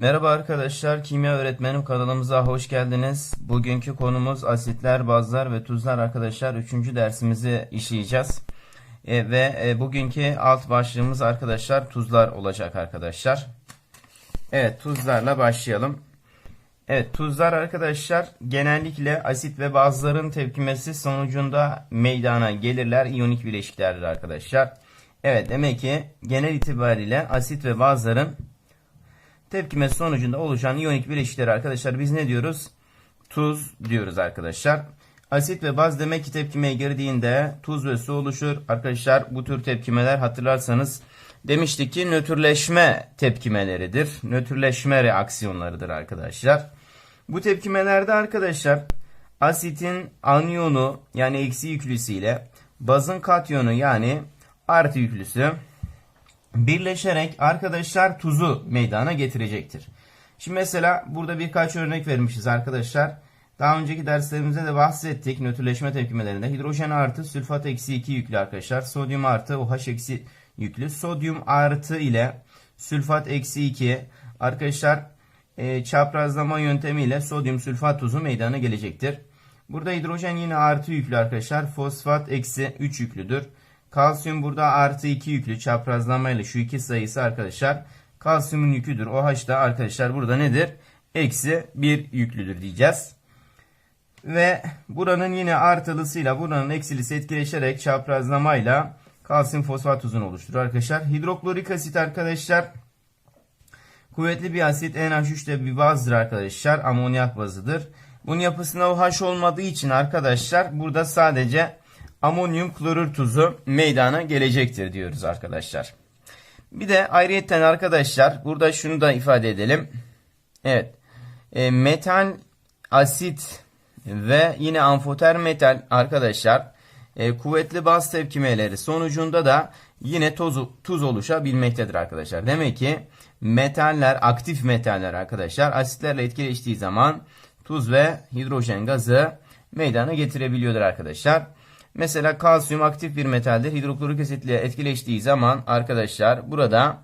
Merhaba arkadaşlar, kimya öğretmenim kanalımıza hoş geldiniz. Bugünkü konumuz asitler, bazlar ve tuzlar arkadaşlar. Üçüncü dersimizi işleyeceğiz. E, ve e, bugünkü alt başlığımız arkadaşlar tuzlar olacak arkadaşlar. Evet, tuzlarla başlayalım. Evet, tuzlar arkadaşlar genellikle asit ve bazların tepkimesi sonucunda meydana gelirler. İyonik bileşiklerdir arkadaşlar. Evet, demek ki genel itibariyle asit ve bazların tepkime sonucunda oluşan iyonik bileşikleri arkadaşlar biz ne diyoruz? Tuz diyoruz arkadaşlar. Asit ve baz demek ki tepkimeye girdiğinde tuz ve su oluşur. Arkadaşlar bu tür tepkimeler hatırlarsanız demiştik ki nötrleşme tepkimeleridir. Nötrleşme reaksiyonlarıdır arkadaşlar. Bu tepkimelerde arkadaşlar asitin anyonu yani eksi yüklüsü ile bazın katyonu yani artı yüklüsü birleşerek arkadaşlar tuzu meydana getirecektir. Şimdi mesela burada birkaç örnek vermişiz arkadaşlar. Daha önceki derslerimizde de bahsettik nötrleşme tepkimelerinde. Hidrojen artı sülfat eksi 2 yüklü arkadaşlar. Sodyum artı OH eksi yüklü. Sodyum artı ile sülfat eksi 2 arkadaşlar e, çaprazlama yöntemiyle sodyum sülfat tuzu meydana gelecektir. Burada hidrojen yine artı yüklü arkadaşlar. Fosfat eksi 3 yüklüdür. Kalsiyum burada artı 2 yüklü çaprazlamayla şu iki sayısı arkadaşlar. Kalsiyumun yüküdür. OH da arkadaşlar burada nedir? Eksi 1 yüklüdür diyeceğiz. Ve buranın yine artılısıyla buranın eksilisi etkileşerek çaprazlamayla kalsiyum fosfat tuzunu oluşturur arkadaşlar. Hidroklorik asit arkadaşlar kuvvetli bir asit NH3 de bir bazdır arkadaşlar. Amonyak bazıdır. Bunun yapısında OH olmadığı için arkadaşlar burada sadece amonyum klorür tuzu meydana gelecektir diyoruz arkadaşlar. Bir de ayrıyetten arkadaşlar burada şunu da ifade edelim. Evet. E, metal asit ve yine amfoter metal arkadaşlar e, kuvvetli baz tepkimeleri sonucunda da yine toz, tuz oluşabilmektedir arkadaşlar. Demek ki metaller aktif metaller arkadaşlar asitlerle etkileştiği zaman tuz ve hidrojen gazı meydana getirebiliyordur arkadaşlar. Mesela kalsiyum aktif bir metaldir. Hidroklorik asitle etkileştiği zaman arkadaşlar burada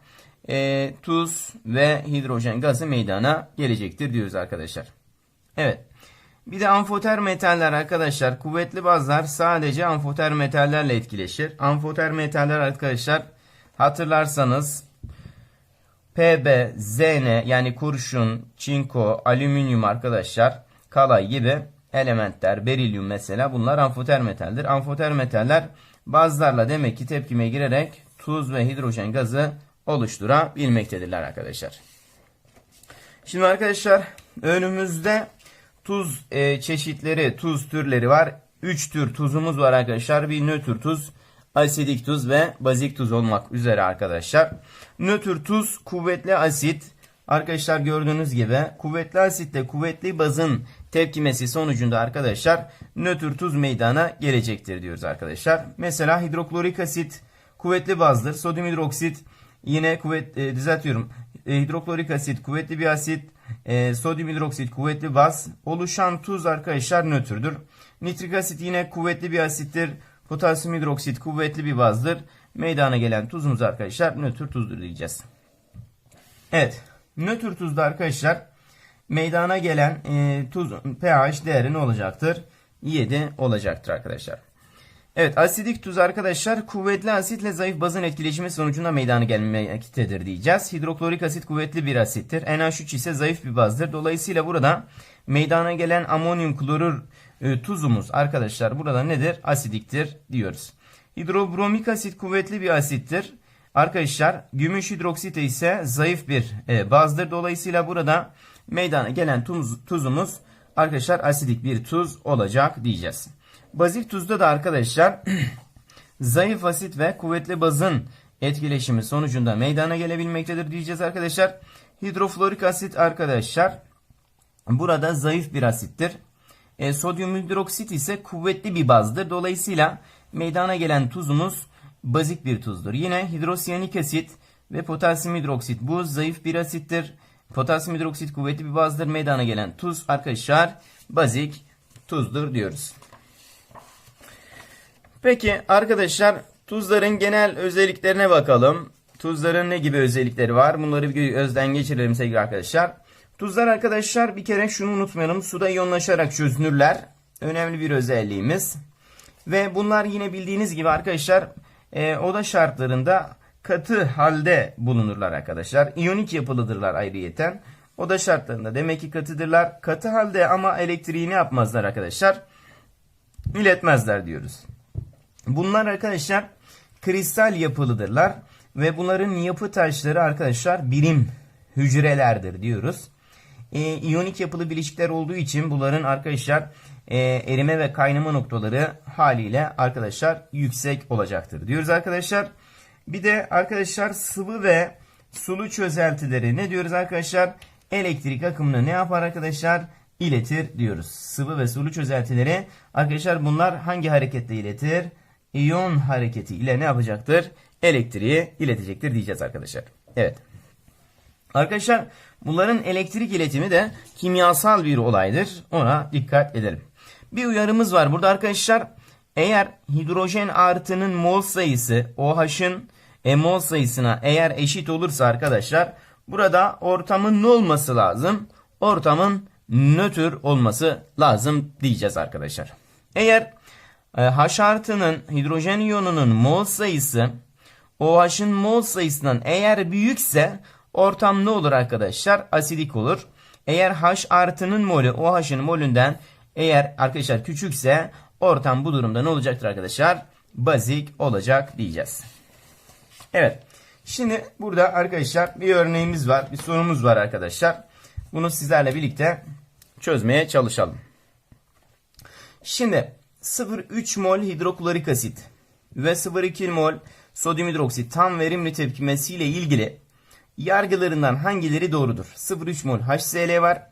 e, tuz ve hidrojen gazı meydana gelecektir diyoruz arkadaşlar. Evet. Bir de amfoter metaller arkadaşlar. Kuvvetli bazlar sadece amfoter metallerle etkileşir. Amfoter metaller arkadaşlar hatırlarsanız PB, ZN yani kurşun, çinko, alüminyum arkadaşlar, kalay gibi elementler, berilyum mesela bunlar amfoter metaldir. Amfoter metaller bazlarla demek ki tepkime girerek tuz ve hidrojen gazı oluşturabilmektedirler arkadaşlar. Şimdi arkadaşlar önümüzde tuz e, çeşitleri, tuz türleri var. 3 tür tuzumuz var arkadaşlar. Bir nötr tuz, asidik tuz ve bazik tuz olmak üzere arkadaşlar. Nötr tuz kuvvetli asit. Arkadaşlar gördüğünüz gibi kuvvetli asitle kuvvetli bazın tepkimesi sonucunda arkadaşlar nötr tuz meydana gelecektir diyoruz arkadaşlar. Mesela hidroklorik asit kuvvetli bazdır. Sodyum hidroksit yine kuvvet e, düzeltiyorum. E, hidroklorik asit kuvvetli bir asit. E, sodyum hidroksit kuvvetli baz. Oluşan tuz arkadaşlar nötrdür. Nitrik asit yine kuvvetli bir asittir. Potasyum hidroksit kuvvetli bir bazdır. Meydana gelen tuzumuz arkadaşlar nötr tuzdur diyeceğiz. Evet. Nötr tuzda arkadaşlar meydana gelen e, tuz pH değeri ne olacaktır? 7 olacaktır arkadaşlar. Evet asidik tuz arkadaşlar kuvvetli asitle zayıf bazın etkileşimi sonucunda meydana gelmektedir diyeceğiz. Hidroklorik asit kuvvetli bir asittir. NH3 ise zayıf bir bazdır. Dolayısıyla burada meydana gelen amonyum klorür e, tuzumuz arkadaşlar burada nedir? Asidiktir diyoruz. Hidrobromik asit kuvvetli bir asittir. Arkadaşlar gümüş hidroksite ise zayıf bir e, bazdır. Dolayısıyla burada meydana gelen tuz, tuzumuz arkadaşlar asidik bir tuz olacak diyeceğiz. Bazik tuzda da arkadaşlar zayıf asit ve kuvvetli bazın etkileşimi sonucunda meydana gelebilmektedir diyeceğiz arkadaşlar. Hidroflorik asit arkadaşlar burada zayıf bir asittir. E, sodyum hidroksit ise kuvvetli bir bazdır. Dolayısıyla meydana gelen tuzumuz bazik bir tuzdur. Yine hidrosiyanik asit ve potasyum hidroksit bu zayıf bir asittir. Potasyum hidroksit kuvvetli bir bazdır. Meydana gelen tuz arkadaşlar bazik tuzdur diyoruz. Peki arkadaşlar tuzların genel özelliklerine bakalım. tuzların ne gibi özellikleri var? Bunları bir gözden geçirelim sevgili arkadaşlar. Tuzlar arkadaşlar bir kere şunu unutmayalım. Suda iyonlaşarak çözünürler. Önemli bir özelliğimiz. Ve bunlar yine bildiğiniz gibi arkadaşlar e, oda şartlarında katı halde bulunurlar arkadaşlar. İyonik yapılıdırlar ayrıyeten. Oda şartlarında demek ki katıdırlar. Katı halde ama elektriğini yapmazlar arkadaşlar. İletmezler diyoruz. Bunlar arkadaşlar kristal yapılıdırlar. Ve bunların yapı taşları arkadaşlar birim hücrelerdir diyoruz. E, iyonik yapılı bileşikler olduğu için bunların arkadaşlar e, erime ve kaynama noktaları haliyle arkadaşlar yüksek olacaktır diyoruz arkadaşlar. Bir de arkadaşlar sıvı ve sulu çözeltileri ne diyoruz arkadaşlar? Elektrik akımını ne yapar arkadaşlar? İletir diyoruz. Sıvı ve sulu çözeltileri arkadaşlar bunlar hangi hareketle iletir? İyon hareketi ile ne yapacaktır? Elektriği iletecektir diyeceğiz arkadaşlar. Evet. Arkadaşlar bunların elektrik iletimi de kimyasal bir olaydır. Ona dikkat edelim. Bir uyarımız var burada arkadaşlar. Eğer hidrojen artının mol sayısı OH'ın e, mol sayısına eğer eşit olursa arkadaşlar burada ortamın ne olması lazım? Ortamın nötr olması lazım diyeceğiz arkadaşlar. Eğer e, H artının hidrojen iyonunun mol sayısı OH'ın mol sayısından eğer büyükse ortam ne olur arkadaşlar? Asidik olur. Eğer H artının molü OH'ın molünden eğer arkadaşlar küçükse ortam bu durumda ne olacaktır arkadaşlar? Bazik olacak diyeceğiz. Evet. Şimdi burada arkadaşlar bir örneğimiz var. Bir sorumuz var arkadaşlar. Bunu sizlerle birlikte çözmeye çalışalım. Şimdi 0,3 mol hidroklorik asit ve 0,2 mol sodyum hidroksit tam verimli tepkimesiyle ilgili yargılarından hangileri doğrudur? 0,3 mol HCl var.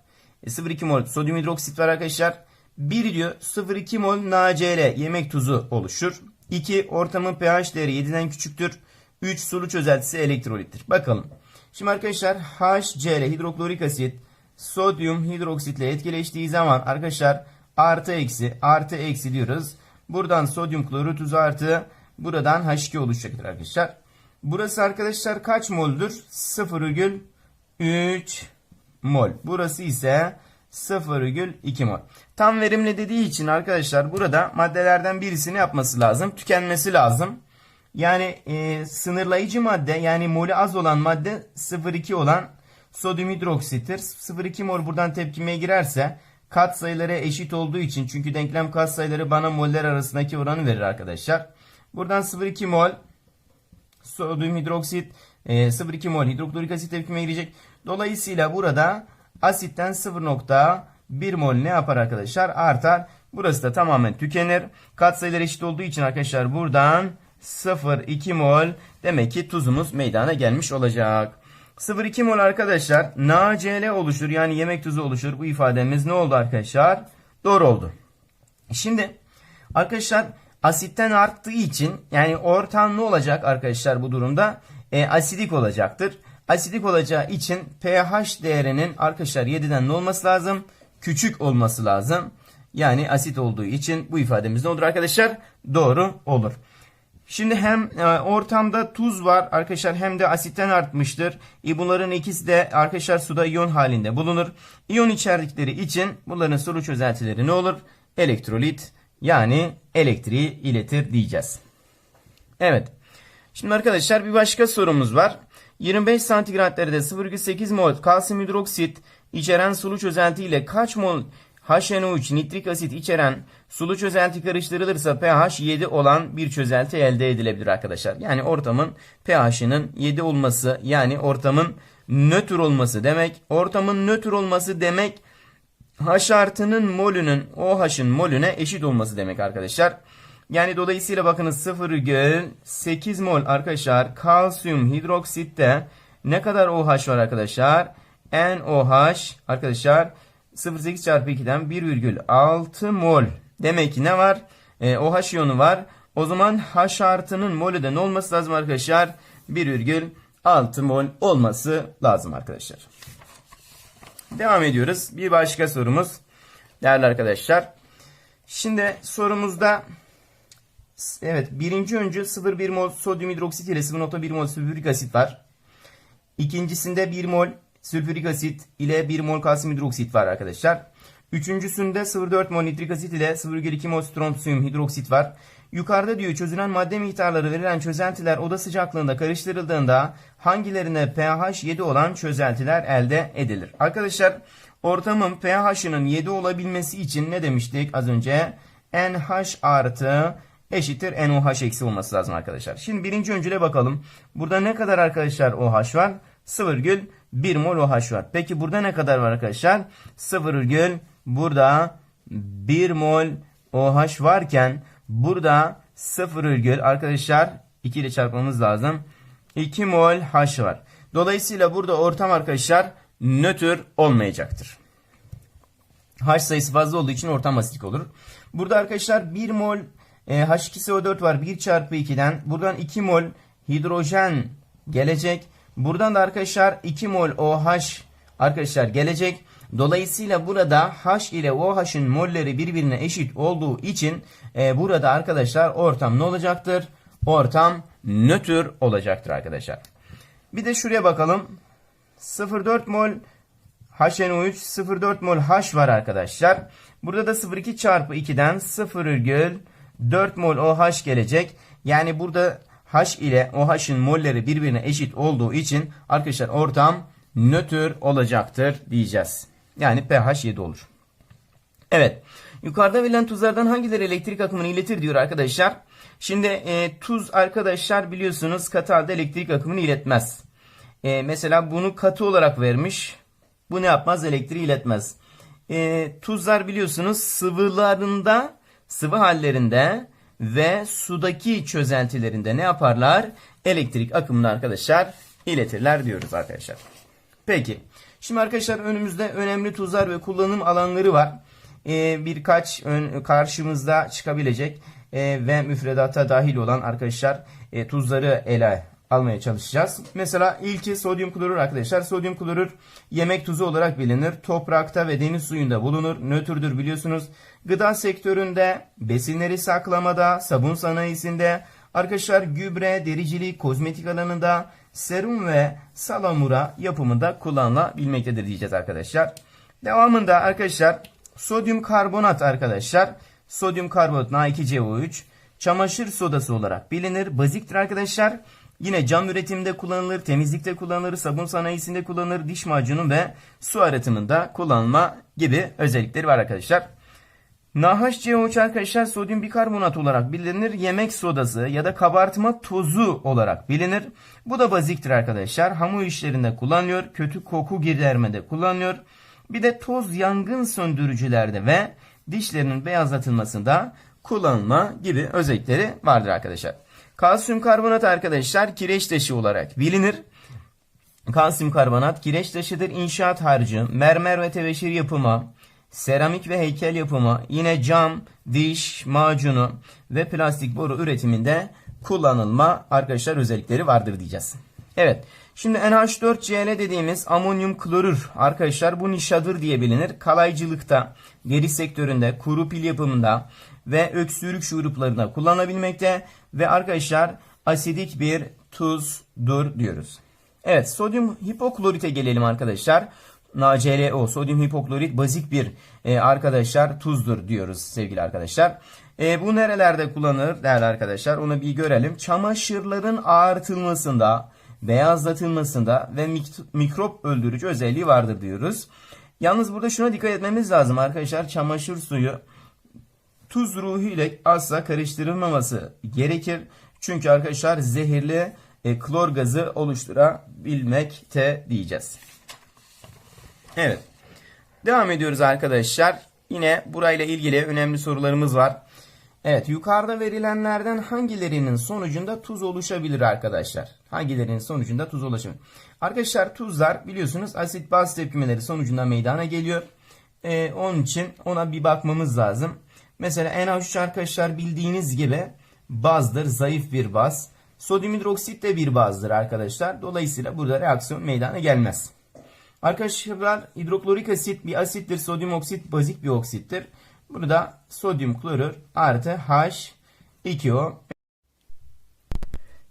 0,2 mol sodyum hidroksit var arkadaşlar. 1 diyor 0,2 mol NaCl yemek tuzu oluşur. 2 ortamın pH değeri 7'den küçüktür. 3 sulu çözeltisi elektrolittir. Bakalım. Şimdi arkadaşlar HCl hidroklorik asit sodyum hidroksitle etkileştiği zaman arkadaşlar artı eksi artı eksi diyoruz. Buradan sodyum klorür tuzu artı buradan H2 oluşacaktır arkadaşlar. Burası arkadaşlar kaç moldur? 0,3 mol. Burası ise 0,2 mol. Tam verimli dediği için arkadaşlar burada maddelerden birisini yapması lazım. Tükenmesi lazım. Yani e, sınırlayıcı madde yani molü az olan madde 0,2 olan sodyum hidroksittir. 0,2 mol buradan tepkimeye girerse kat sayıları eşit olduğu için çünkü denklem kat sayıları bana moller arasındaki oranı verir arkadaşlar. Buradan 0,2 mol sodyum hidroksit e, 0,2 mol hidroklorik asit tepkimeye girecek. Dolayısıyla burada asitten 0,1 mol ne yapar arkadaşlar? Artar. Burası da tamamen tükenir. Katsayılar eşit olduğu için arkadaşlar buradan 0,2 mol demek ki tuzumuz meydana gelmiş olacak. 0,2 mol arkadaşlar NaCl oluşur yani yemek tuzu oluşur. Bu ifademiz ne oldu arkadaşlar? Doğru oldu. Şimdi arkadaşlar asitten arttığı için yani ortam ne olacak arkadaşlar bu durumda? E, asidik olacaktır. Asidik olacağı için pH değerinin arkadaşlar 7'den ne olması lazım? Küçük olması lazım. Yani asit olduğu için bu ifademiz ne olur arkadaşlar? Doğru olur. Şimdi hem e, ortamda tuz var arkadaşlar hem de asitten artmıştır. E, bunların ikisi de arkadaşlar suda iyon halinde bulunur. İyon içerdikleri için bunların sulu çözeltileri ne olur? Elektrolit yani elektriği iletir diyeceğiz. Evet. Şimdi arkadaşlar bir başka sorumuz var. 25 santigrat derecede 0,8 mol kalsiyum hidroksit içeren sulu çözelti ile kaç mol HNO3 nitrik asit içeren sulu çözelti karıştırılırsa pH 7 olan bir çözelti elde edilebilir arkadaşlar. Yani ortamın pH'ının 7 olması yani ortamın nötr olması demek. Ortamın nötr olması demek H artının molünün OH'ın molüne eşit olması demek arkadaşlar. Yani dolayısıyla bakınız 0,8 mol arkadaşlar kalsiyum hidroksitte ne kadar OH var arkadaşlar? NOH arkadaşlar 0,8 çarpı 2'den 1,6 mol. Demek ki ne var? E, OH iyonu var. O zaman H artının molü de ne olması lazım arkadaşlar? 1,6 mol olması lazım arkadaşlar. Devam ediyoruz. Bir başka sorumuz. Değerli arkadaşlar. Şimdi sorumuzda Evet birinci öncü 0,1 mol sodyum hidroksit ile 0,1 mol sülfürik asit var. İkincisinde 1 mol sülfürik asit ile 1 mol kalsiyum hidroksit var arkadaşlar. Üçüncüsünde 0,4 mol nitrik asit ile 0,2 mol stronsiyum hidroksit var. Yukarıda diyor çözülen madde miktarları verilen çözeltiler oda sıcaklığında karıştırıldığında hangilerine pH 7 olan çözeltiler elde edilir? Arkadaşlar ortamın pH'ının 7 olabilmesi için ne demiştik az önce? NH artı eşittir NOH eksi olması lazım arkadaşlar. Şimdi birinci öncüle bakalım. Burada ne kadar arkadaşlar OH var? 0,1 mol OH var. Peki burada ne kadar var arkadaşlar? 0, burada 1 mol OH varken burada 0, arkadaşlar 2 ile çarpmamız lazım. 2 mol H var. Dolayısıyla burada ortam arkadaşlar nötr olmayacaktır. H sayısı fazla olduğu için ortam asitik olur. Burada arkadaşlar 1 mol e, H2SO4 var 1 çarpı 2'den. Buradan 2 mol hidrojen gelecek. Buradan da arkadaşlar 2 mol OH arkadaşlar gelecek. Dolayısıyla burada H ile OH'ın molleri birbirine eşit olduğu için e, burada arkadaşlar ortam ne olacaktır? Ortam nötr olacaktır arkadaşlar. Bir de şuraya bakalım. 0,4 mol HNO3 0,4 mol H var arkadaşlar. Burada da 0,2 çarpı 2'den 0,4 mol OH gelecek. Yani burada H ile OH'ın molleri birbirine eşit olduğu için arkadaşlar ortam nötr olacaktır diyeceğiz. Yani pH 7 olur. Evet. Yukarıda verilen tuzlardan hangileri elektrik akımını iletir diyor arkadaşlar. Şimdi e, tuz arkadaşlar biliyorsunuz katı halde elektrik akımını iletmez. E, mesela bunu katı olarak vermiş. Bu ne yapmaz? Elektriği iletmez. E, tuzlar biliyorsunuz sıvılarında, sıvı hallerinde ve sudaki çözeltilerinde ne yaparlar? Elektrik akımını arkadaşlar iletirler diyoruz arkadaşlar. Peki. Şimdi arkadaşlar önümüzde önemli tuzlar ve kullanım alanları var. Ee, birkaç ön, karşımızda çıkabilecek e, ve müfredata dahil olan arkadaşlar e, tuzları ele almaya çalışacağız. Mesela ilki sodyum klorür arkadaşlar. Sodyum klorür yemek tuzu olarak bilinir. Toprakta ve deniz suyunda bulunur. Nötrdür biliyorsunuz. Gıda sektöründe, besinleri saklamada, sabun sanayisinde, arkadaşlar gübre, dericilik, kozmetik alanında, serum ve salamura yapımında kullanılabilmektedir diyeceğiz arkadaşlar. Devamında arkadaşlar sodyum karbonat arkadaşlar. Sodyum karbonat Na2CO3 çamaşır sodası olarak bilinir. Baziktir arkadaşlar. Yine cam üretiminde kullanılır, temizlikte kullanılır, sabun sanayisinde kullanılır, diş macunu ve su arıtımında kullanılma gibi özellikleri var arkadaşlar. NaHCO3 arkadaşlar sodyum bikarbonat olarak bilinir. Yemek sodası ya da kabartma tozu olarak bilinir. Bu da baziktir arkadaşlar. Hamur işlerinde kullanılıyor. Kötü koku gidermede kullanılıyor. Bir de toz yangın söndürücülerde ve dişlerinin beyazlatılmasında kullanılma gibi özellikleri vardır arkadaşlar. Kalsiyum karbonat arkadaşlar kireç taşı olarak bilinir. Kalsiyum karbonat kireç taşıdır. İnşaat harcı, mermer ve tebeşir yapımı, seramik ve heykel yapımı, yine cam, diş, macunu ve plastik boru üretiminde kullanılma arkadaşlar özellikleri vardır diyeceğiz. Evet. Şimdi NH4Cl dediğimiz amonyum klorür arkadaşlar bu nişadır diye bilinir. Kalaycılıkta, deri sektöründe, kuru pil yapımında ve öksürük şuruplarında kullanabilmekte ve arkadaşlar asidik bir tuzdur diyoruz. Evet sodyum hipoklorite gelelim arkadaşlar. NaClO sodyum hipoklorit bazik bir e, arkadaşlar tuzdur diyoruz sevgili arkadaşlar. E, bu nerelerde kullanılır değerli arkadaşlar onu bir görelim. Çamaşırların ağartılmasında, beyazlatılmasında ve mikrop öldürücü özelliği vardır diyoruz. Yalnız burada şuna dikkat etmemiz lazım arkadaşlar. Çamaşır suyu tuz ruhu ile asla karıştırılmaması gerekir. Çünkü arkadaşlar zehirli e, klor gazı oluşturabilmekte diyeceğiz. Evet. Devam ediyoruz arkadaşlar. Yine burayla ilgili önemli sorularımız var. Evet yukarıda verilenlerden hangilerinin sonucunda tuz oluşabilir arkadaşlar? Hangilerinin sonucunda tuz oluşabilir? Arkadaşlar tuzlar biliyorsunuz asit baz tepkimeleri sonucunda meydana geliyor. Ee, onun için ona bir bakmamız lazım. Mesela NH3 arkadaşlar bildiğiniz gibi bazdır, zayıf bir baz. Sodyum hidroksit de bir bazdır arkadaşlar. Dolayısıyla burada reaksiyon meydana gelmez. Arkadaşlar hidroklorik asit bir asittir. Sodyum oksit bazik bir oksittir. Burada sodyum klorür artı H 2O.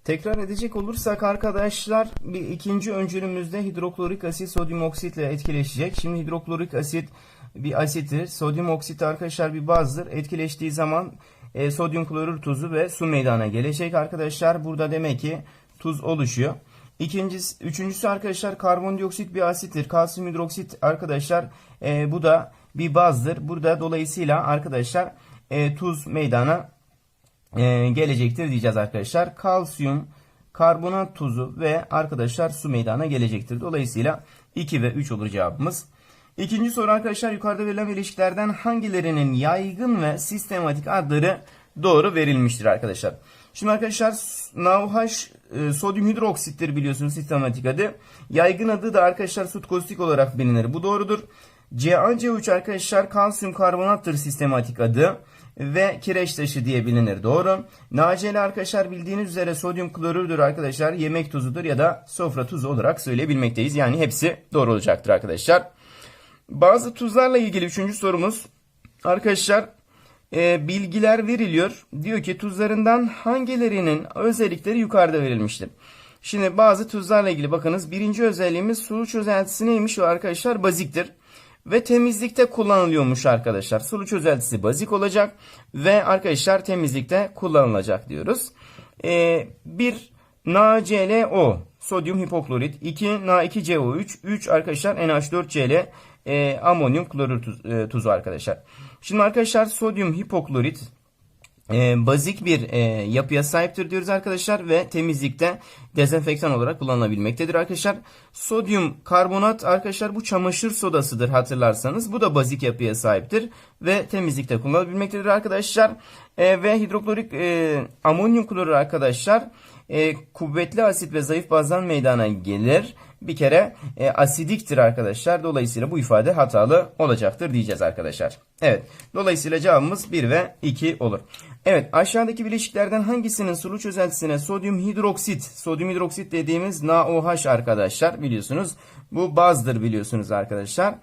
Tekrar edecek olursak arkadaşlar bir ikinci öncülümüzde hidroklorik asit sodyum oksitle etkileşecek. Şimdi hidroklorik asit bir asittir. Sodyum oksit arkadaşlar bir bazdır. Etkileştiği zaman e, sodyum klorür tuzu ve su meydana gelecek arkadaşlar. Burada demek ki tuz oluşuyor. İkincisi, üçüncüsü arkadaşlar karbondioksit bir asittir. Kalsiyum hidroksit arkadaşlar e, bu da bir bazdır. Burada dolayısıyla arkadaşlar e, tuz meydana e, gelecektir diyeceğiz arkadaşlar. Kalsiyum, karbonat tuzu ve arkadaşlar su meydana gelecektir. Dolayısıyla 2 ve 3 olur cevabımız. İkinci soru arkadaşlar yukarıda verilen ilişkilerden hangilerinin yaygın ve sistematik adları doğru verilmiştir arkadaşlar. Şimdi arkadaşlar NaOH e, sodyum hidroksittir biliyorsunuz sistematik adı. Yaygın adı da arkadaşlar sut kaustik olarak bilinir. Bu doğrudur. CaCO3 arkadaşlar kalsiyum karbonattır sistematik adı ve kireç taşı diye bilinir. Doğru. NaCl arkadaşlar bildiğiniz üzere sodyum klorürdür arkadaşlar. Yemek tuzudur ya da sofra tuzu olarak söyleyebilmekteyiz. Yani hepsi doğru olacaktır arkadaşlar. Bazı tuzlarla ilgili üçüncü sorumuz. Arkadaşlar e, bilgiler veriliyor. Diyor ki tuzlarından hangilerinin özellikleri yukarıda verilmiştir. Şimdi bazı tuzlarla ilgili bakınız. Birinci özelliğimiz sulu çözeltisi neymiş o arkadaşlar? Baziktir. Ve temizlikte kullanılıyormuş arkadaşlar. Sulu çözeltisi bazik olacak ve arkadaşlar temizlikte kullanılacak diyoruz. E, bir NaClO sodyum hipoklorit, 2 Na2CO3, 3 arkadaşlar NH4Cl e, amonyum klorür tuz, e, tuzu arkadaşlar. Şimdi arkadaşlar sodyum hipoklorit e, bazik bir e, yapıya sahiptir diyoruz arkadaşlar ve temizlikte dezenfektan olarak kullanılabilmektedir arkadaşlar. Sodyum karbonat arkadaşlar bu çamaşır sodasıdır hatırlarsanız. Bu da bazik yapıya sahiptir ve temizlikte kullanılabilmektedir arkadaşlar. E, ve hidroklorik e, amonyum klorür arkadaşlar e, kuvvetli asit ve zayıf bazdan meydana gelir. Bir kere e, asidiktir arkadaşlar. Dolayısıyla bu ifade hatalı olacaktır diyeceğiz arkadaşlar. Evet. Dolayısıyla cevabımız 1 ve 2 olur. Evet aşağıdaki bileşiklerden hangisinin sulu çözeltisine sodyum hidroksit, sodyum hidroksit dediğimiz NaOH arkadaşlar biliyorsunuz. Bu bazdır biliyorsunuz arkadaşlar.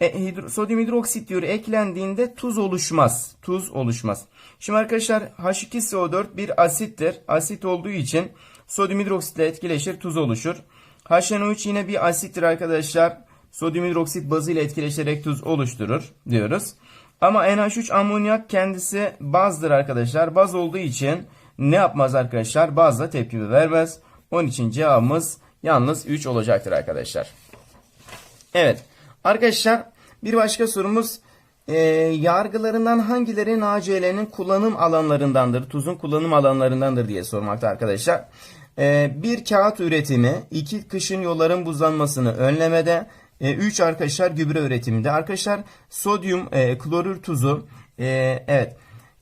E, hidro, sodyum hidroksit diyor eklendiğinde tuz oluşmaz. Tuz oluşmaz. Şimdi arkadaşlar H2SO4 bir asittir. Asit olduğu için sodyum hidroksitle etkileşir tuz oluşur. HNO3 yine bir asittir arkadaşlar. Sodyum hidroksit bazı ile etkileşerek tuz oluşturur diyoruz. Ama NH3 amonyak kendisi bazdır arkadaşlar. Baz olduğu için ne yapmaz arkadaşlar? Bazla tepkimi vermez. Onun için cevabımız yalnız 3 olacaktır arkadaşlar. Evet. Arkadaşlar bir başka sorumuz e, yargılarından hangileri NaCl'nin kullanım alanlarındandır? Tuzun kullanım alanlarındandır diye sormakta arkadaşlar. E, bir kağıt üretimi, iki kışın yolların buzlanmasını önlemede, e, üç arkadaşlar gübre üretiminde. Arkadaşlar sodyum e, klorür tuzu e, evet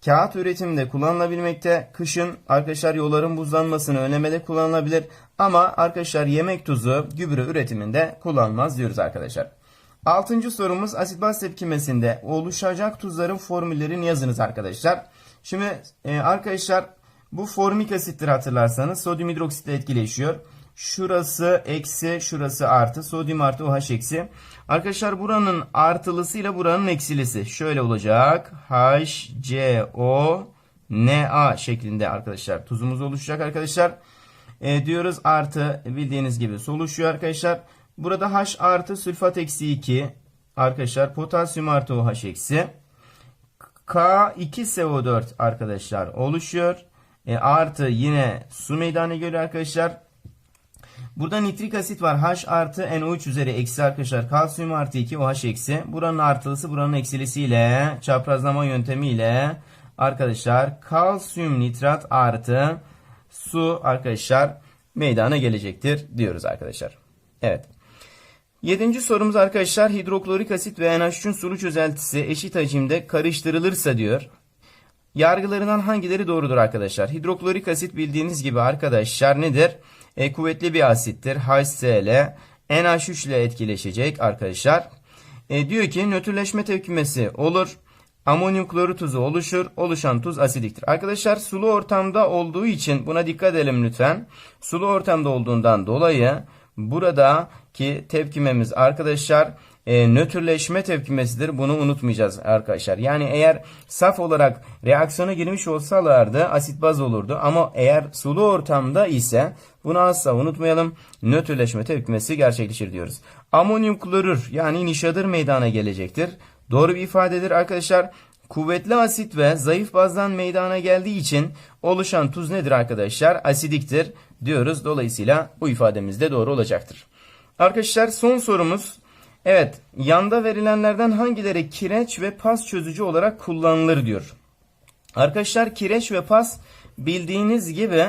kağıt üretiminde kullanılabilmekte. Kışın arkadaşlar yolların buzlanmasını önlemede kullanılabilir. Ama arkadaşlar yemek tuzu gübre üretiminde kullanılmaz diyoruz arkadaşlar. Altıncı sorumuz asit baz tepkimesinde oluşacak tuzların formüllerini yazınız arkadaşlar. Şimdi e, arkadaşlar bu formik asittir hatırlarsanız sodyum hidroksitle etkileşiyor. Şurası eksi, şurası artı. Sodyum artı OH eksi. Arkadaşlar buranın artılısıyla buranın eksilisi. Şöyle olacak. HCO Na şeklinde arkadaşlar tuzumuz oluşacak arkadaşlar. E, diyoruz artı bildiğiniz gibi soluşuyor arkadaşlar. Burada H artı sülfat eksi 2 arkadaşlar potasyum artı OH eksi. K2SO4 arkadaşlar oluşuyor. E, artı yine su meydana geliyor arkadaşlar. Burada nitrik asit var. H artı NO3 üzeri eksi arkadaşlar. Kalsiyum artı 2 OH eksi. Buranın artılısı buranın eksilisiyle çaprazlama yöntemiyle arkadaşlar kalsiyum nitrat artı su arkadaşlar meydana gelecektir diyoruz arkadaşlar. Evet. Yedinci sorumuz arkadaşlar hidroklorik asit ve NH3'ün sulu çözeltisi eşit hacimde karıştırılırsa diyor. Yargılarından hangileri doğrudur arkadaşlar? Hidroklorik asit bildiğiniz gibi arkadaşlar nedir? E, kuvvetli bir asittir. HCl NH3 ile etkileşecek arkadaşlar. E, diyor ki nötrleşme tepkimesi olur. Amonyum klorür tuzu oluşur. Oluşan tuz asidiktir. Arkadaşlar sulu ortamda olduğu için buna dikkat edelim lütfen. Sulu ortamda olduğundan dolayı buradaki tepkimemiz arkadaşlar e, nötrleşme tepkimesidir. Bunu unutmayacağız arkadaşlar. Yani eğer saf olarak reaksiyona girmiş olsalardı asit baz olurdu. Ama eğer sulu ortamda ise bunu asla unutmayalım. Nötrleşme tepkimesi gerçekleşir diyoruz. Amonyum klorür yani nişadır meydana gelecektir. Doğru bir ifadedir arkadaşlar. Kuvvetli asit ve zayıf bazdan meydana geldiği için oluşan tuz nedir arkadaşlar? Asidiktir diyoruz. Dolayısıyla bu ifademiz de doğru olacaktır. Arkadaşlar son sorumuz. Evet, yanda verilenlerden hangileri kireç ve pas çözücü olarak kullanılır diyor. Arkadaşlar kireç ve pas bildiğiniz gibi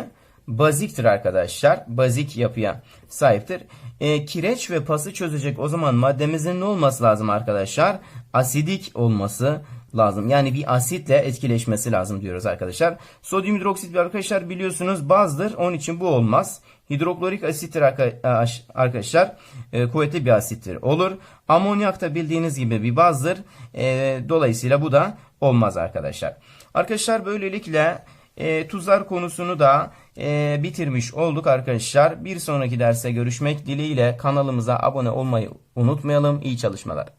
baziktir arkadaşlar. Bazik yapıya sahiptir. E, kireç ve pası çözecek o zaman maddemizin ne olması lazım arkadaşlar? Asidik olması lazım. Yani bir asitle etkileşmesi lazım diyoruz arkadaşlar. Sodyum hidroksit arkadaşlar biliyorsunuz bazdır. Onun için bu olmaz. Hidroklorik asittir arkadaşlar. E, kuvvetli bir asittir. Olur. Amonyak da bildiğiniz gibi bir bazdır. E, dolayısıyla bu da olmaz arkadaşlar. Arkadaşlar böylelikle e, tuzlar konusunu da e, bitirmiş olduk arkadaşlar. Bir sonraki derse görüşmek dileğiyle kanalımıza abone olmayı unutmayalım. İyi çalışmalar.